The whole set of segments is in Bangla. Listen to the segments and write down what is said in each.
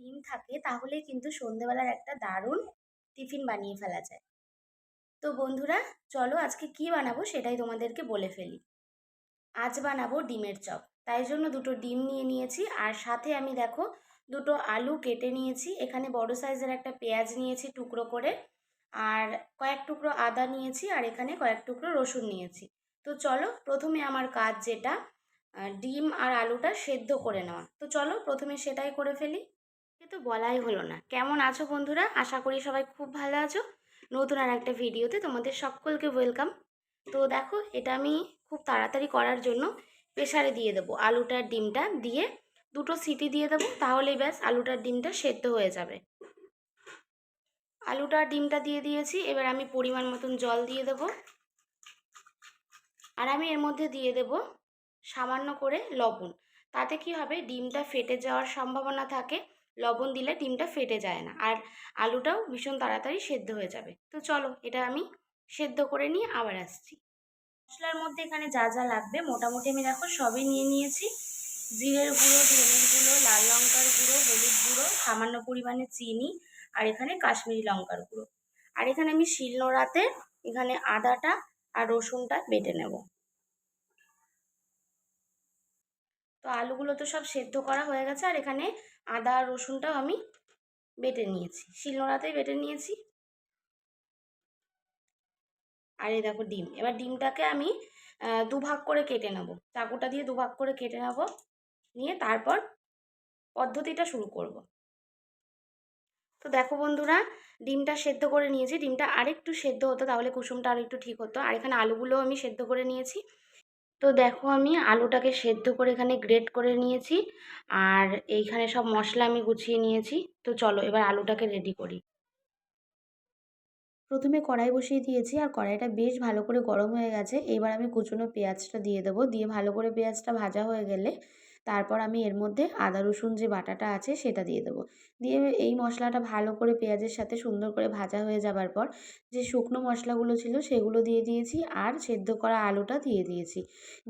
ডিম থাকে, তাহলে কিন্তু সন্ধেবেলার একটা দারুণ টিফিন বানিয়ে ফেলা যায়। তো বন্ধুরা, চলো আজকে কি বানাবো সেটাই তোমাদেরকে বলে ফেলি। আজ বানাবো ডিমের চপ। তাই জন্য দুটো ডিম নিয়ে নিয়েছি, আর সাথে আমি দেখো দুটো আলু কেটে নিয়েছি, এখানে বড় সাইজের একটা পেঁয়াজ নিয়েছি টুকরো করে, আর কয়েক টুকরো আদা নিয়েছি, আর এখানে কয়েক টুকরো রসুন নিয়েছি। তো চলো প্রথমে আমার কাজ যেটা ডিম আর আলুটা সেদ্ধ করে নেওয়া। তো চলো প্রথমে সেটাই করে ফেলি। কিন্তু বলাই হলো না। কেমন আছো বন্ধুরা? আশা করি সবাই খুব ভালো আছো। নতুন আর একটা ভিডিওতে তোমাদের সকলকে ওয়েলকাম তো দেখো, এটা আমি খুব তাড়াতাড়ি করার জন্য প্রেশারে দিয়ে দেবো। আলুটার ডিমটা দিয়ে দুটো সিটি দিয়ে দেবো, তাহলেই ব্যাস আলুটার ডিমটা সেদ্ধ হয়ে যাবে। আলুটার ডিমটা দিয়ে দিয়েছি, এবার আমি পরিমাণ মতন জল দিয়ে দেবো। আর আমি এর মধ্যে দিয়ে দেব সামান্য করে লবণ। তাতে কি হবে? ডিমটা ফেটে যাওয়ার সম্ভাবনা থাকে। লবণ দিলে ডিমটা ফেটে যায় না। আর আলুটাও ভীষণ তাড়াতাড়ি সেদ্ধ হয়ে যাবে। তো চলো, এটা আমি সেদ্ধ করে নিয়ে আবার আসছি। মশলার মধ্যে এখানে যা যা লাগবে মোটামুটি আমি দেখো সবই নিয়ে নিয়েছি। জিরের গুঁড়ো, ধনের গুঁড়ো, লাল লঙ্কার গুঁড়ো, হলুদ গুঁড়ো, সামান্য পরিমাণে চিনি আর এখানে কাশ্মীরি লঙ্কার গুঁড়ো। আর এখানে আমি শিলনোড়াতে এখানে আদাটা আর রসুনটা বেটে নেব। তো আলুগুলো তো সব সেদ্ধ করা হয়ে গেছে আর এখানে আদা আর রসুনটাও আমি বেটে নিয়েছি। শিলনোড়াতেই বেটে নিয়েছি। আর এই দেখো ডিম। এবার ডিমটাকে আমি দুভাগ করে কেটে নেব। চাকুটা দিয়ে দুভাগ করে কেটে নেব। নিয়ে তারপর পদ্ধতিটা শুরু করব। তো দেখো বন্ধুরা, ডিমটা সেদ্ধ করে নিয়েছি। ডিমটা আরেকটু সেদ্ধ হতো, তাহলে কুসুমটা আরেকটু ঠিক হতো। আর এখানে আলুগুলো আমি সেদ্ধ করে নিয়েছি। তো দেখো আমি আলুটাকে সেদ্ধ করে এখানে গ্রেট করে নিয়েছি, আর এইখানে সব মশলা আমি গুছিয়ে নিয়েছি। তো চলো এবার আলুটাকে রেডি করি। প্রথমে কড়াই বসিয়ে দিয়েছি, আর কড়াইটা বেশ ভালো করে গরম হয়ে গেছে। এবার আমি কুচনো পেঁয়াজটা দিয়ে দেবো। দিয়ে ভালো করে পেঁয়াজটা ভাজা হয়ে গেলে তারপর আমি এর মধ্যে আদা, রসুন যে বাটাটা আছে সেটা দিয়ে দেবো। দিয়ে এই মশলাটা ভালো করে পেঁয়াজের সাথে সুন্দর করে ভাজা হয়ে যাবার পর যে শুকনো মশলাগুলো ছিল সেগুলো দিয়ে দিয়েছি আর সেদ্ধ করা আলুটা দিয়ে দিয়েছি।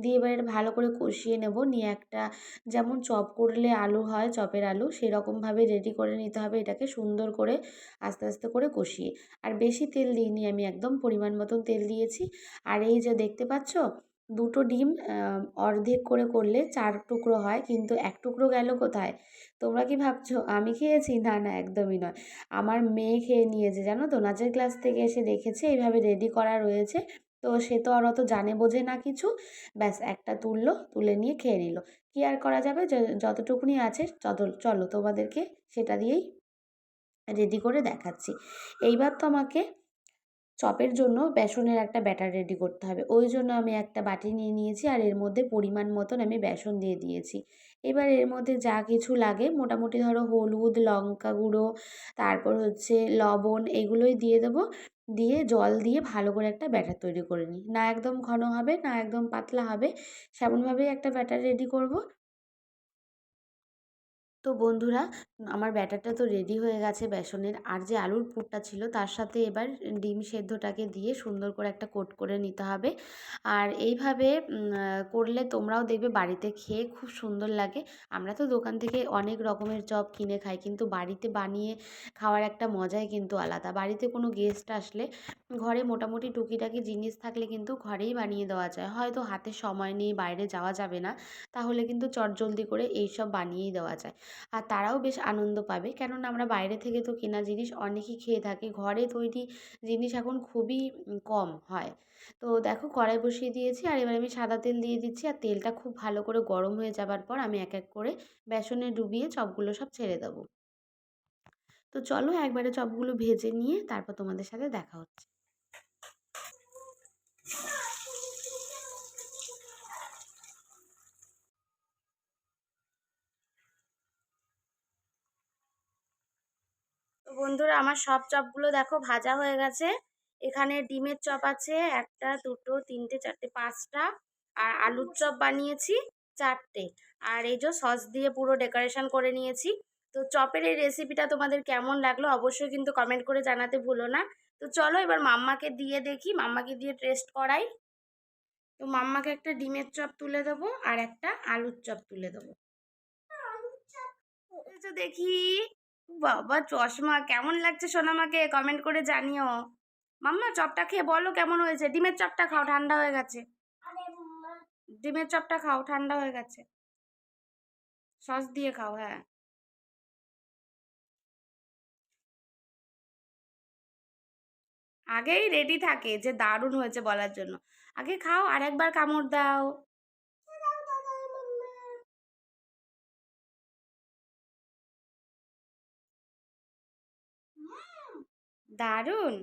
দিয়ে এবার এটা ভালো করে কষিয়ে নেব। নিয়ে একটা যেমন চপ করলে আলু হয়, চপের আলু, সেরকমভাবে রেডি করে নিতে হবে এটাকে সুন্দর করে আস্তে আস্তে করে কষিয়ে। আর বেশি তেল দিইনি, আমি একদম পরিমাণ মতন তেল দিয়েছি। আর এই যে দেখতে পাচ্ছ দুটো ডিম অর্ধেক করে করলে চার টুকরো হয়, কিন্তু এক টুকরো গেল কোথায়? তোমরা কি ভাবছ? আমি খেয়েছি? না না, একদমই নয়। আমার মেয়ে খেয়ে নিয়েছে, জানো তো? নাচের ক্লাস থেকে এসে দেখেছে, এইভাবে রেডি করা রয়েছে। তো সে তো আর অত জানে বোঝে না কিছু। ব্যাস, একটা তুললো, তুলে নিয়ে খেয়ে নিল। কী আর করা যাবে? যতটুকুনি আছে যত চলো তোমাদেরকে সেটা দিয়েই রেডি করে দেখাচ্ছি। এইবার তো আমাকে চপের জন্য বেসনের একটা ব্যাটার রেডি করতে হবে। ওই জন্য আমি একটা বাটি নিয়ে নিয়েছি আর এর মধ্যে পরিমাণ মতন আমি বেসন দিয়ে দিয়েছি। এবার এর মধ্যে যা কিছু লাগে, মোটামুটি ধরো হলুদ, লঙ্কা গুঁড়ো, তারপর হচ্ছে লবণ, এগুলোই দিয়ে দেবো। দিয়ে জল দিয়ে ভালো করে একটা ব্যাটার তৈরি করে নিই। না একদম ঘন হবে, না একদম পাতলা হবে। সেমনভাবেই একটা ব্যাটার রেডি করব। তো বন্ধুরা, আমার ব্যাটারটা তো রেডি হয়ে গেছে বেসনের। আর যে আলুর পুরটা ছিল, তার সাথে এবার ডিম সেদ্ধটাকে দিয়ে সুন্দর করে একটা কোট করে নিতে হবে। আর এইভাবে করলে তোমরাও দেখবে বাড়িতে খেয়ে খুব সুন্দর লাগে। আমরা তো দোকান থেকে অনেক রকমের চপ কিনে খাই, কিন্তু বাড়িতে বানিয়ে খাওয়ার একটা মজাই কিন্তু আলাদা। বাড়িতে কোনো গেস্ট আসলে ঘরে মোটামুটি টুকিটাকি জিনিস থাকলে কিন্তু ঘরেই বানিয়ে দেওয়া যায়। হয়তো হাতে সময় নেই, বাইরে যাওয়া যাবে না, তাহলে কিন্তু চটজলদি করে এইসব বানিয়েই দেওয়া যায়। আর তারাও বেশ আনন্দ পাবে। কেননা আমরা বাইরে থেকে তো কেনা জিনিস অনেকই খেয়ে থাকি। ঘরে তৈরি জিনিস এখন খুবই কম হয়। তো দেখো কড়াই বসিয়ে দিয়েছি আর এবার আমি সাদা তেল দিয়ে দিচ্ছি। আর তেলটা খুব ভালো করে গরম হয়ে যাবার পর আমি এক এক করে বেসনে ডুবিয়ে চপগুলো সব ছেড়ে দেবো। তো চলো একবারে চপগুলো ভেজে নিয়ে তারপর তোমাদের সাথে দেখা হচ্ছে। বন্ধুরা, আমার সব চপগুলো দেখো ভাজা হয়ে গেছে। এখানে ডিমের চপ আছে, একটা, দুটো, তিনটে, চারটে, পাঁচটা। আর আলুর চপ বানিয়েছি, চারটে। আর এই যে সস দিয়ে পুরো ডেকোরেশন করে নিয়েছি। তো চপের এই রেসিপিটা তোমাদের কেমন লাগল অবশ্যই কিন্তু কমেন্ট করে জানাতে ভুলো না। তো চলো এবার মাম্মাকে দিয়ে দেখি, মাম্মাকে দিয়ে টেস্ট করাই। তো মাম্মাকে একটা ডিমের চপ তুলে দেবো আর একটা আলুর চপ তুলে দেবো। দেখি। বাবা চশমা কেমন লাগছে সোনামাকে? কমেন্ট করে জানিও। মাম্মা চপটা খেয়ে বলো কেমন হয়েছে? ডিমের চপটা খাও ঠান্ডা হয়ে গেছে। ডিমের চপটা খাও ঠান্ডা হয়ে গেছে। সস দিয়ে খাও হ্যাঁ। আগেই রেডি থাকে যে দারুণ হয়েছে বলার জন্য। আগে খাও আর একবার কামড় দাও। দারুণ!